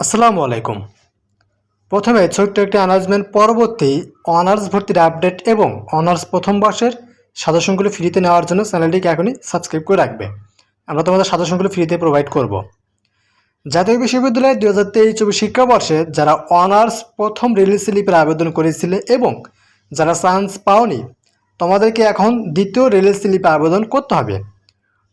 আসসালামু আলাইকুম। প্রথমে ছোট্ট একটি অ্যানাউন্সমেন্ট পরবর্তী অনার্স ভর্তির আপডেট এবং অনার্স প্রথম বর্ষের সাজেশনগুলো ফ্রিতে নেওয়ার জন্য চ্যানেলটিকে এখনই সাবস্ক্রাইব করে রাখবে। আমরা তোমাদের সাজেশনগুলো ফ্রিতে প্রোভাইড করব। জাতীয় বিশ্ববিদ্যালয়ের দু হাজার তেইশ চব্বিশ শিক্ষাবর্ষে যারা অনার্স প্রথম রিলিজ স্লিপের আবেদন করেছিলে এবং যারা চান্স পাওনি, তোমাদেরকে এখন দ্বিতীয় রিলিজ স্লিপে আবেদন করতে হবে।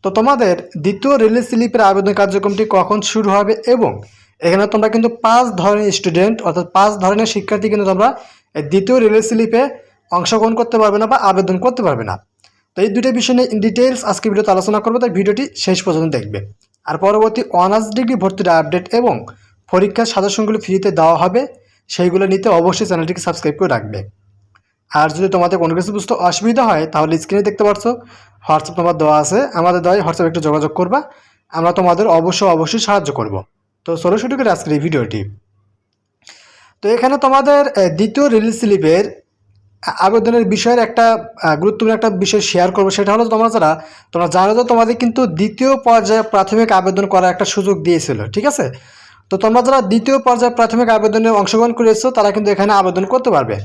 তো তোমাদের দ্বিতীয় রিলিজ স্লিপের আবেদন কার্যক্রমটি কখন শুরু হবে এবং এখানে তোমরা কিন্তু পাঁচ ধরনের স্টুডেন্ট অর্থাৎ পাঁচ ধরনের শিক্ষার্থী কিন্তু তোমরা দ্বিতীয় রিলিজ স্লিপে অংশগ্রহণ করতে পারবে না বা আবেদন করতে পারবে না। তো এই দুটো বিষয় নিয়ে ডিটেলস আজকে ভিডিওতে আলোচনা করব, তাই ভিডিওটি শেষ পর্যন্ত দেখবে। আর পরবর্তী অনার্স ডিগ্রি ভর্তির আপডেট এবং পরীক্ষার সাজেশনগুলো ফ্রিতে দেওয়া হবে, সেইগুলো নিতে অবশ্যই চ্যানেলটিকে সাবস্ক্রাইব করে রাখবে। আর যদি তোমাদের কোনো কিছু বুঝতে অসুবিধা হয়, তাহলে স্ক্রিনে দেখতে পাচ্ছ, হোয়াটসঅ্যাপ তোমার দেওয়া আছে, আমাদের দেওয়ায় হোয়াটসঅ্যাপ একটু যোগাযোগ করবা, আমরা তোমাদের অবশ্যই অবশ্যই সাহায্য করব। তো ষোলো শুরু করে আজকের এই ভিডিওটি। তো এখানে তোমাদের দ্বিতীয় রিলিজ স্লিপের আবেদনের বিষয়ের একটা গুরুত্বপূর্ণ একটা বিষয় শেয়ার করব। সেটা হলো তোমরা যারা, তোমরা জানো যে তোমাদের কিন্তু দ্বিতীয় পর্যায়ে প্রাথমিক আবেদন করার একটা সুযোগ দিয়েছিল, ঠিক আছে? তো তোমরা যারা দ্বিতীয় পর্যায়ে প্রাথমিক আবেদনে অংশগ্রহণ করেছ, তারা কিন্তু এখানে আবেদন করতে পারবে।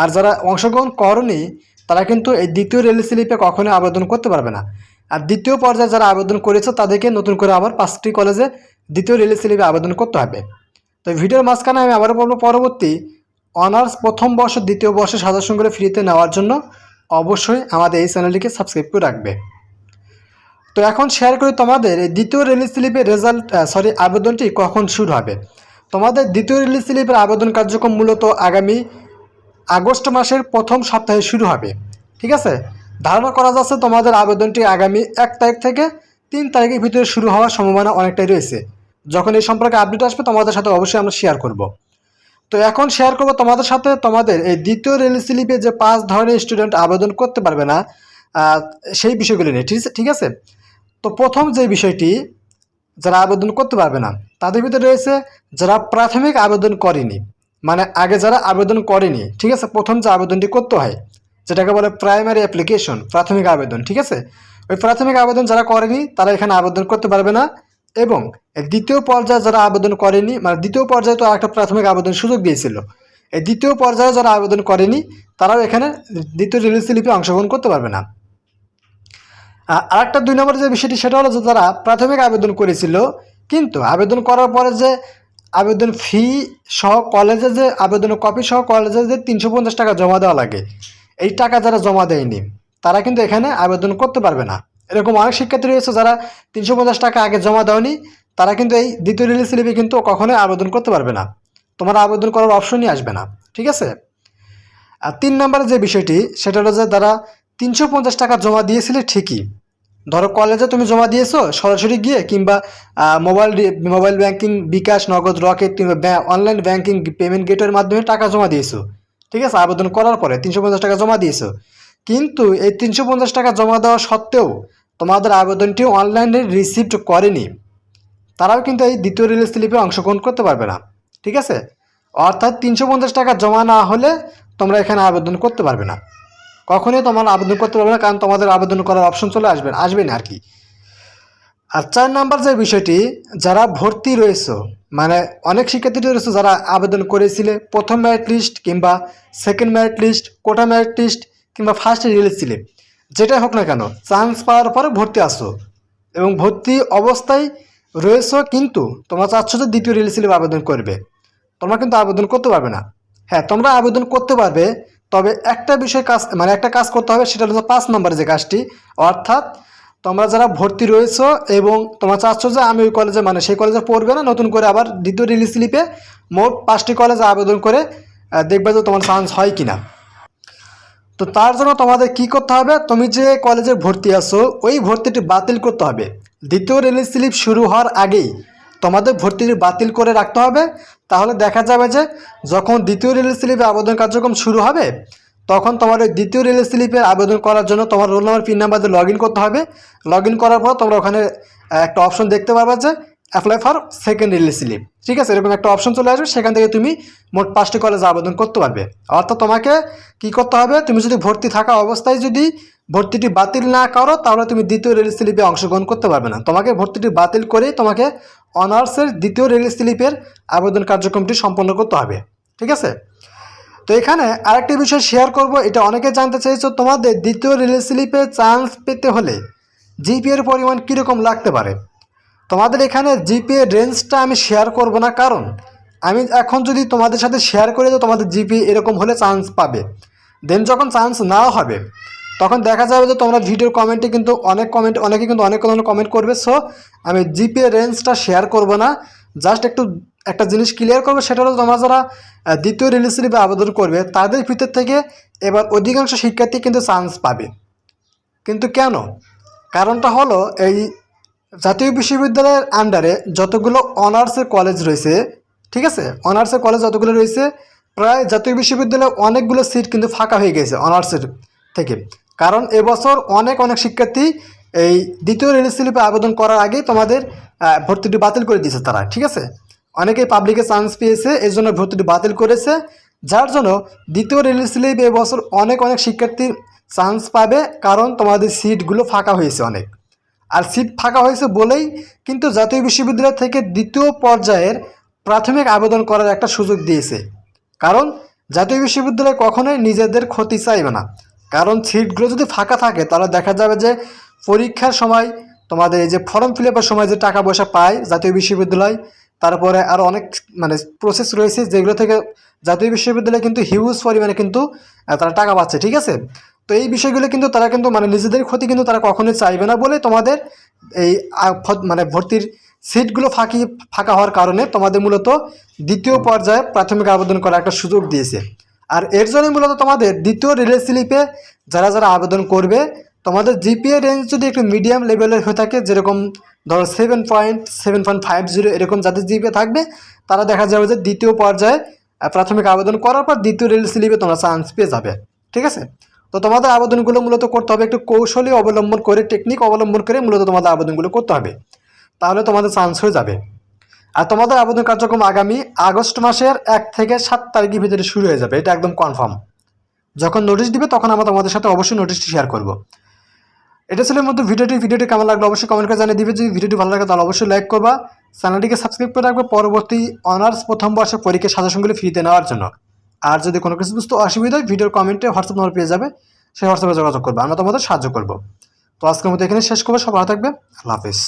আর যারা অংশগ্রহণ করনি, তারা কিন্তু এই দ্বিতীয় রিলিজ স্লিপে কখনোই আবেদন করতে পারবে না। আর দ্বিতীয় পর্যায়ে যারা আবেদন করেছ, তাদেরকে নতুন করে আবার পাঁচটি কলেজে দ্বিতীয় রিলিজ স্লিপে আবেদন করতে হবে। তো ভিডিওর মাঝখানে আমি আবারও বলব, পরবর্তী অনার্স প্রথম বর্ষ, দ্বিতীয় বর্ষে বর্ষের সাজেশনগুলো ফ্রিতে নেওয়ার জন্য অবশ্যই আমাদের এই চ্যানেলটিকে সাবস্ক্রাইব করে রাখবে। তো এখন শেয়ার করি তোমাদের দ্বিতীয় রিলিজ স্লিপের রেজাল্ট সরি আবেদনটি কখন শুরু হবে? তোমাদের দ্বিতীয় রিলিজ স্লিপের আবেদন কার্যক্রম মূলত আগামী আগস্ট মাসের প্রথম সপ্তাহে শুরু হবে। ঠিক আছে? ধারণা করা যাচ্ছে তোমাদের আবেদনটি আগামী এক তারিখ থেকে তিন তারিখের ভিতরে শুরু হওয়ার সম্ভাবনা অনেকটাই রয়েছে। যখন এই সম্পর্কে আপডেট আসবে, তোমাদের সাথে অবশ্যই আমরা শেয়ার করব। তো এখন শেয়ার করব তোমাদের সাথে, তোমাদের এই দ্বিতীয় রেল স্লিপে যে পাঁচ ধরনের স্টুডেন্ট আবেদন করতে পারবে না সেই বিষয়গুলি নিয়ে, ঠিক আছে? ঠিক আছে? তো প্রথম যে বিষয়টি, যারা আবেদন করতে পারবে না, তাদের ভিতরে রয়েছে যারা প্রাথমিক আবেদন করেনি মানে আগে যারা আবেদন করেনি, ঠিক আছে? প্রথম যে আবেদনটি করতে হয়, যেটাকে বলে প্রাইমারি অ্যাপ্লিকেশন প্রাথমিক আবেদন, ঠিক আছে? ওই প্রাথমিক আবেদন যারা করেনি, তারা এখানে আবেদন করতে পারবে না। এবং দ্বিতীয় পর্যায়ে যারা আবেদন করেনি মানে দ্বিতীয় পর্যায়ে তো একটা প্রাথমিক আবেদন সুযোগ দিয়েছিল এই দ্বিতীয় পর্যায়ে যারা আবেদন করেনি, তারাও এখানে দ্বিতীয় রিলিজ স্লিপে অংশগ্রহণ করতে পারবে না। আ- আরেকটা দুই নম্বর যে বিষয়টি, সেটা হলো যে যারা প্রাথমিক আবেদন করেছিল, কিন্তু আবেদন করার পরে যে আবেদন ফি সহ কলেজে যে আবেদনের কপি সহ কলেজে যে তিনশো পঞ্চাশ টাকা জমা দেওয়া লাগে, এই টাকা যারা জমা দেয়নি, তারা কিন্তু এখানে আবেদন করতে পারবে না। এরকম অনেক শিক্ষার্থী রয়েছে যারা তিনশো পঞ্চাশ টাকা আগে জমা দেওনি, তারা কিন্তু এই দ্বিতীয় রিলিজ স্লিপে কিন্তু কখনোই আবেদন করতে পারবে না। তোমার আবেদন করার অপশনই আসবে না, ঠিক আছে? আর তিন নম্বরে যে বিষয়টি, সেটা হলো যে তারা তিনশো পঞ্চাশ টাকা জমা দিয়েছিলে ঠিকই। ধরো কলেজে তুমি জমা দিয়েছ, সরাসরি গিয়ে কিংবা মোবাইল মোবাইল ব্যাংকিং বিকাশ, নগদ, রকেট কিংবা অনলাইন ব্যাংকিং পেমেন্ট গেটের মাধ্যমে টাকা জমা দিয়েছ, ঠিক আছে? আবেদন করার পরে তিনশো পঞ্চাশ টাকা জমা দিয়েছ। কিন্তু এই তিনশো পঞ্চাশ টাকা জমা দেওয়া সত্ত্বেও তোমাদের আবেদনটি অনলাইনে রিসিভড করেনি। তারাও কিন্তু এই দ্বিতীয় রিলিজ স্লিপে অংশগ্রহণ করতে পারবে না। ঠিক আছে? অর্থাৎ তিনশো পঞ্চাশ টাকা জমা না হলে তোমরা এখানে আবেদন করতে পারবে না। কখনোই তোমার আবেদন করতে পারবে না, কারণ তোমাদের আবেদন করার অপশন চলে আসবে আসবে না আর কি। আর চার নাম্বার যে বিষয়টি, যারা ভর্তি রয়েছে মানে অনেক শিক্ষার্থী রয়েছে যারা আবেদন করেছিলে, প্রথম মেরিট লিস্ট কিংবা second merit list quota merit list কিংবা ফার্স্ট রিলিজ স্লিপ। যেটাই হোক না কেন চান্স পাওয়ার পরে ভর্তি আসো। এবং ভর্তি অবস্থায় রয়েছে কিন্তু তোমরা চাচ্ছ যে দ্বিতীয় রিলিজ স্লিপ আবেদন করবে। তোমরা কিন্তু আবেদন করতে পারবে না। হ্যাঁ তোমরা আবেদন করতে পারবে, তবে একটা বিষয় কাজ মানে একটা কাজ করতে হবে, সেটা হলো পাঁচ নম্বরের যে কাজটি, অর্থাৎ তোমরা যারা ভর্তি রয়েছো এবং তোমরা চাচ্ছ যে আমি ওই কলেজে মানে সেই কলেজে পড়বে না, নতুন করে আবার দ্বিতীয় রিলিজ স্লিপে মোট পাঁচটি কলেজে আবেদন করে দেখবে যে তোমার চান্স হয় কিনা। তো তার জন্য তোমাদের কি করতে হবে? তুমি যে কলেজে ভর্তি আছো, ওই ভর্তিটি বাতিল করতে হবে। দ্বিতীয় রিলিজ স্লিপ শুরু হওয়ার আগেই তোমাদের ভর্তিটি বাতিল করে রাখতে হবে। তাহলে দেখা যাবে যে যখন দ্বিতীয় রিলিজ স্লিপে আবেদন কার্যক্রম শুরু হবে, তখন তোমার ওই দ্বিতীয় রিলিজ স্লিপে আবেদন করার জন্য তোমার রোল নাম্বার পিন নাম্বার দিয়ে লগ করতে হবে। লগ করার পর তোমরা ওখানে একটা অপশন দেখতে পারবে যে apply for second release slip ঠিক আছে? এরকম একটা অপশন চলে আসবে, সেখান থেকে তুমি মোট পাঁচটি কলেজে আবেদন করতে পারবে। অর্থাৎ তোমাকে কি করতে হবে? তুমি যদি ভর্তি থাকা অবস্থায় যদি ভর্তিটি বাতিল না করো, তাহলে তুমি দ্বিতীয় রিলিজ স্লিপে অংশগ্রহণ করতে পারবে না। তোমাকে ভর্তিটি বাতিল করেই তোমাকে অনার্সের দ্বিতীয় রেল স্লিপের আবেদন কার্যক্রমটি সম্পন্ন করতে হবে। ঠিক আছে? তো এখানে আরেকটি বিষয় শেয়ার করব, এটা অনেকে জানতে চাইছো, তোমাদের দ্বিতীয় রেল স্লিপে চান্স পেতে হলে জিপিএর পরিমাণ কীরকম লাগতে পারে? তোমাদের এখানে জিপিএ রেঞ্জটা আমি শেয়ার করব না। কারণ আমি এখন যদি তোমাদের সাথে শেয়ার করে তো তোমাদের জিপিএ এরকম হলে চান্স পাবে। দেন যখন চান্স নাও হবে, তখন দেখা যাবে যে তোমরা ভিডিওর কমেন্টে কিন্তু অনেক কমেন্ট অনেকে কিন্তু অনেক ধরনের কমেন্ট করবে। সো আমি জিপিএ রেঞ্জটা শেয়ার করব না। জাস্ট একটু একটা জিনিস ক্লিয়ার করবে, সেটা হলো তোমরা যারা দ্বিতীয় রিলিজ স্লিপে আবেদন করবে, তাদের ভিতর থেকে এবার অধিকাংশ শিক্ষার্থী কিন্তু চান্স পাবে। কিন্তু কেন? কারণটা হলো এই জাতীয় বিশ্ববিদ্যালয়ের আন্ডারে যতগুলো অনার্সের কলেজ রয়েছে, ঠিক আছে? অনার্সের কলেজ যতগুলো রয়েছে, প্রায় জাতীয় বিশ্ববিদ্যালয়ে অনেকগুলো সিট কিন্তু ফাঁকা হয়ে গেছে অনার্সের থেকে। কারণ এবছর অনেক অনেক শিক্ষার্থী এই দ্বিতীয় রেল স্লিপে আবেদন করার আগেই তোমাদের ভর্তিটি বাতিল করে দিয়েছে তারা, ঠিক আছে? অনেকেই পাবলিকে চান্স পেয়েছে এই জন্য ভর্তিটি বাতিল করেছে, যার জন্য দ্বিতীয় রেল স্লিপ এবছর অনেক অনেক শিক্ষার্থী চান্স পাবে, কারণ তোমাদের সিটগুলো ফাঁকা হয়েছে অনেক। আর সিট ফাঁকা হয়েছে বলেই কিন্তু জাতীয় বিশ্ববিদ্যালয় থেকে দ্বিতীয় পর্যায়ের প্রাথমিক আবেদন করার একটা সুযোগ দিয়েছে। কারণ জাতীয় বিশ্ববিদ্যালয় কখনোই নিজেদের ক্ষতি চাইবে না। কারণ সিটগুলো যদি ফাঁকা থাকে, তাহলে দেখা যাবে যে পরীক্ষার সময় তোমাদের এই যে ফর্ম ফিল আপের সময় যে টাকা পয়সা পায় জাতীয় বিশ্ববিদ্যালয়, তারপরে আরও অনেক মানে প্রসেস রয়েছে যেগুলো থেকে জাতীয় বিশ্ববিদ্যালয় কিন্তু হিউজ পরিমাণে কিন্তু তারা টাকা পাচ্ছে, ঠিক আছে? তো এই বিষয়গুলো কিন্তু তারা কিন্তু মানে নিজেদের ক্ষতি কিন্তু তারা কখনোই চাইবে না বলে তোমাদের এই মানে ভর্তির সিটগুলো ফাঁকি, ফাঁকা হওয়ার কারণে তোমাদের মূলত দ্বিতীয় পর্যায়ে প্রাথমিক আবেদন করার একটা সুযোগ দিয়েছে। আর এর জন্য মূলত তোমাদের দ্বিতীয় রিলে স্লিপে যারা যারা আবেদন করবে, তোমাদের জিপিএ রেঞ্জ যদি একটু মিডিয়াম লেভেলের হয়ে থাকে, যেরকম ধরো seven point seven point five zero এরকম যাদের জিপিএ থাকবে, তারা দেখা যাবে যে দ্বিতীয় পর্যায়ে প্রাথমিক আবেদন করার পর দ্বিতীয় রেল স্লিপে তোমরা চান্স পেয়ে যাবে। ঠিক আছে? তো তোমাদের আবেদনগুলো মূলত করতে হবে, একটু কৌশলী অবলম্বন করে টেকনিক অবলম্বন করে মূলত তোমাদের আবেদনগুলো করতে হবে। তাহলে তোমাদের চান্স হয়ে যাবে। আর তোমাদের আবেদন কার্যক্রম আগামী আগস্ট মাসের এক থেকে সাত তারিখের ভিতরে শুরু হয়ে যাবে, এটা একদম কনফার্ম যখন নোটিশ দিবে, তখন আমরা তোমাদের সাথে অবশ্যই নোটিশটি শেয়ার করব। এটা ছিল মধ্যে ভিডিওটি। ভিডিওটি কেমন লাগল অবশ্যই কমেন্ট করে জানিয়ে দিবে। যদি ভিডিওটি ভালো লাগে, তাহলে অবশ্যই লাইক করবা। চ্যানেলটিকে সাবস্ক্রাইব করে রাখবে। পরবর্তী অনার্স প্রথম বর্ষের পরীক্ষার সাজেশনগুলি ফ্রিতে নেওয়ার জন্য। আর যদি কোনো কিছু বুঝতে অসুবিধা হয় ভিডিওর কমেন্টে হোয়াটসঅ্যাপ নম্বর পেয়ে যাবে, সেই হোয়াটসঅ্যাপে যোগাযোগ করবে। আমরা তোমাদের সাহায্য করব। তো আজকের মতো এখানে শেষ করব। সব ভালো থাকবে। আল্লাহ হাফিজ।